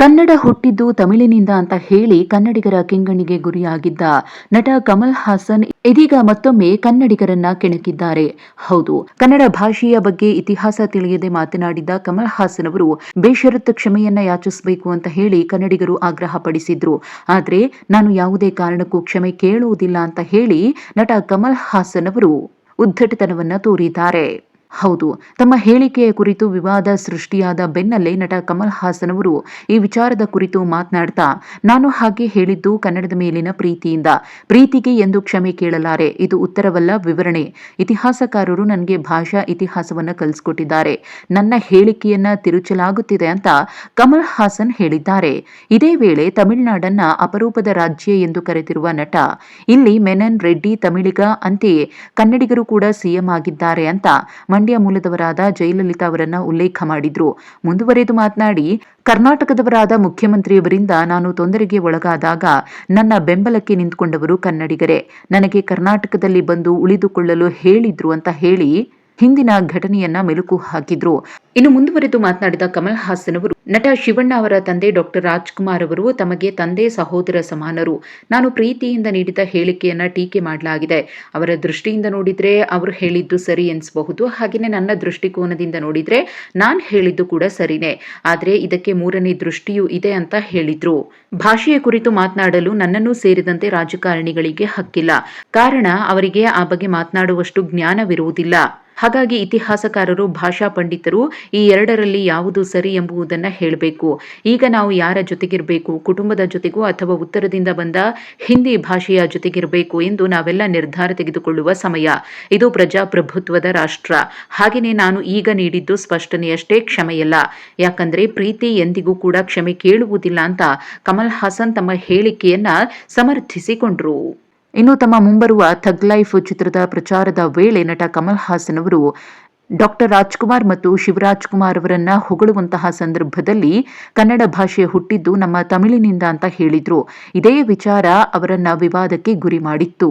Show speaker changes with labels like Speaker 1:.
Speaker 1: ಕನ್ನಡ ಹುಟ್ಟಿದ್ದು ತಮಿಳಿನಿಂದ ಅಂತ ಹೇಳಿ ಕನ್ನಡಿಗರ ಕೆಂಗಣ್ಣಿಗೆ ಗುರಿಯಾಗಿದ್ದ ನಟ ಕಮಲ್ ಹಾಸನ್ ಇದೀಗ ಮತ್ತೊಮ್ಮೆ ಕನ್ನಡಿಗರನ್ನ ಕೆಣಕಿದ್ದಾರೆ. ಹೌದು, ಕನ್ನಡ ಭಾಷೆಯ ಬಗ್ಗೆ ಇತಿಹಾಸ ತಿಳಿಯದೆ ಮಾತನಾಡಿದ್ದ ಕಮಲ್ ಹಾಸನ್ ಅವರು ಬೇಷರತ್ ಕ್ಷಮೆಯನ್ನ ಯಾಚಿಸಬೇಕು ಅಂತ ಹೇಳಿ ಕನ್ನಡಿಗರು ಆಗ್ರಹ ಪಡಿಸಿದ್ರು. ಆದ್ರೆ ನಾನು ಯಾವುದೇ ಕಾರಣಕ್ಕೂ ಕ್ಷಮೆ ಕೇಳುವುದಿಲ್ಲ ಅಂತ ಹೇಳಿ ನಟ ಕಮಲ್ ಹಾಸನ್ ಅವರು ಉದ್ಧಟತನವನ್ನ ತೋರಿದ್ದಾರೆ. ಹೌದು. ತಮ್ಮ ಹೇಳಿಕೆಯ ಕುರಿತು ವಿವಾದ ಸೃಷ್ಟಿಯಾದ ಬೆನ್ನಲ್ಲೇ ನಟ ಕಮಲ್ ಹಾಸನ್ ಅವರು ಈ ವಿಚಾರದ ಕುರಿತು ಮಾತನಾಡ್ತಾ, ನಾನು ಹಾಗೆ ಹೇಳಿದ್ದು ಕನ್ನಡದ ಮೇಲಿನ ಪ್ರೀತಿಯಿಂದ. ಪ್ರೀತಿಗೆ ಎಂದು ಕ್ಷಮೆ ಕೇಳಲಾರೆ. ಇದು ಉತ್ತರವಲ್ಲ, ವಿವರಣೆ. ಇತಿಹಾಸಕಾರರು ನನಗೆ ಭಾಷಾ ಇತಿಹಾಸವನ್ನ ಕಲಿಸ್ಕೊಟ್ಟಿದ್ದಾರೆ. ನನ್ನ ಹೇಳಿಕೆಯನ್ನ ತಿರುಚಲಾಗುತ್ತಿದೆ ಅಂತ ಕಮಲ್ ಹಾಸನ್ ಹೇಳಿದ್ದಾರೆ. ಇದೇ ವೇಳೆ ತಮಿಳುನಾಡನ್ನ ಅಪರೂಪದ ರಾಜ್ಯ ಎಂದು ಕರೆದಿರುವ ನಟ, ಇಲ್ಲಿ ಮೆನನ್ ರೆಡ್ಡಿ ತಮಿಳಿಗ ಅಂತೆಯೇ ಕನ್ನಡಿಗರು ಕೂಡ ಸಿಎಂ ಆಗಿದ್ದಾರೆ ಅಂತ ಮಂಡ್ಯ ಮೂಲದವರಾದ ಜಯಲಲಿತಾ ಅವರನ್ನ ಉಲ್ಲೇಖ ಮಾಡಿದ್ರು. ಮುಂದುವರೆದು ಮಾತನಾಡಿ, ಕರ್ನಾಟಕದವರಾದ ಮುಖ್ಯಮಂತ್ರಿಯವರಿಂದ ನಾನು ತೊಂದರೆಗೆ ಒಳಗಾದಾಗ ನನ್ನ ಬೆಂಬಲಕ್ಕೆ ನಿಂತುಕೊಂಡವರು ಕನ್ನಡಿಗರೇ. ನನಗೆ ಕರ್ನಾಟಕದಲ್ಲಿ ಬಂದು ಉಳಿದುಕೊಳ್ಳಲು ಹೇಳಿದ್ರು ಅಂತ ಹೇಳಿ ಹಿಂದಿನ ಘಟನೆಯನ್ನ ಮೆಲುಕು ಹಾಕಿದ್ರು. ಇನ್ನು ಮುಂದುವರೆದು ಮಾತನಾಡಿದ ಕಮಲ್ ಹಾಸನ್ ಅವರು, ನಟ ಶಿವಣ್ಣ ಅವರ ತಂದೆ ಡಾಕ್ಟರ್ ರಾಜ್ಕುಮಾರ್ ಅವರು ತಮಗೆ ತಂದೆ ಸಹೋದರ ಸಮಾನರು. ನಾನು ಪ್ರೀತಿಯಿಂದ ನೀಡಿದ ಹೇಳಿಕೆಯನ್ನ ಟೀಕೆ ಮಾಡಲಾಗಿದೆ. ಅವರ ದೃಷ್ಟಿಯಿಂದ ನೋಡಿದ್ರೆ ಅವರು ಹೇಳಿದ್ದು ಸರಿ ಎನಿಸಬಹುದು. ಹಾಗೆಯೇ ನನ್ನ ದೃಷ್ಟಿಕೋನದಿಂದ ನೋಡಿದ್ರೆ ನಾನು ಹೇಳಿದ್ದು ಕೂಡ ಸರಿನೇ. ಆದ್ರೆ ಇದಕ್ಕೆ ಮೂರನೇ ದೃಷ್ಟಿಯೂ ಇದೆ ಅಂತ ಹೇಳಿದ್ರು. ಭಾಷೆಯ ಕುರಿತು ಮಾತನಾಡಲು ನನ್ನನ್ನು ಸೇರಿದಂತೆ ರಾಜಕಾರಣಿಗಳಿಗೆ ಹಕ್ಕಿಲ್ಲ. ಕಾರಣ ಅವರಿಗೆ ಆ ಬಗ್ಗೆ ಮಾತನಾಡುವಷ್ಟು ಜ್ಞಾನವಿರುವುದಿಲ್ಲ. ಹಾಗಾಗಿ ಇತಿಹಾಸಕಾರರು, ಭಾಷಾ ಪಂಡಿತರು ಈ ಎರಡರಲ್ಲಿ ಯಾವುದು ಸರಿ ಎಂಬುದನ್ನ ಹೇಳಬೇಕು. ಈಗ ನಾವು ಯಾರ ಜೊತೆಗಿರಬೇಕು, ಕುಟುಂಬದ ಜೊತೆಗೂ ಅಥವಾ ಉತ್ತರದಿಂದ ಬಂದ ಹಿಂದಿ ಭಾಷೆಯ ಜೊತೆಗಿರಬೇಕು ಎಂದು ನಾವೆಲ್ಲ ನಿರ್ಧಾರ ತೆಗೆದುಕೊಳ್ಳುವ ಸಮಯ. ಇದು ಪ್ರಜಾಪ್ರಭುತ್ವದ ರಾಷ್ಟ್ರ. ಹಾಗೆಯೇ ನಾನು ಈಗ ನೀಡಿದ್ದು ಸ್ಪಷ್ಟನೆಯಷ್ಟೇ ಕ್ಷಮೆಯಲ್ಲ. ಯಾಕಂದ್ರೆ ಪ್ರೀತಿ ಎಂದಿಗೂ ಕೂಡ ಕ್ಷಮೆ ಕೇಳುವುದಿಲ್ಲ ಅಂತ ಕಮಲ್ ಹಾಸನ್ ತಮ್ಮ ಹೇಳಿಕೆಯನ್ನ ಸಮರ್ಥಿಸಿಕೊಂಡ್ರು. ಇನ್ನು ತಮ್ಮ ಮುಂಬರುವ ಥಗ್ ಲೈಫ್ ಚಿತ್ರದ ಪ್ರಚಾರದ ವೇಳೆ ನಟ ಕಮಲ್ ಹಾಸನ್ ಅವರು ಡಾಕ್ಟರ್ ರಾಜ್ಕುಮಾರ್ ಮತ್ತು ಶಿವರಾಜ್ ಕುಮಾರ್ ಅವರನ್ನ ಹೊಗಳುವಂತಹ ಸಂದರ್ಭದಲ್ಲಿ ಕನ್ನಡ ಭಾಷೆ ಹುಟ್ಟಿದ್ದು ನಮ್ಮ ತಮಿಳಿನಿಂದ ಅಂತ ಹೇಳಿದ್ರು. ಇದೇ ವಿಚಾರ ಅವರನ್ನ ವಿವಾದಕ್ಕೆ ಗುರಿ ಮಾಡಿತ್ತು.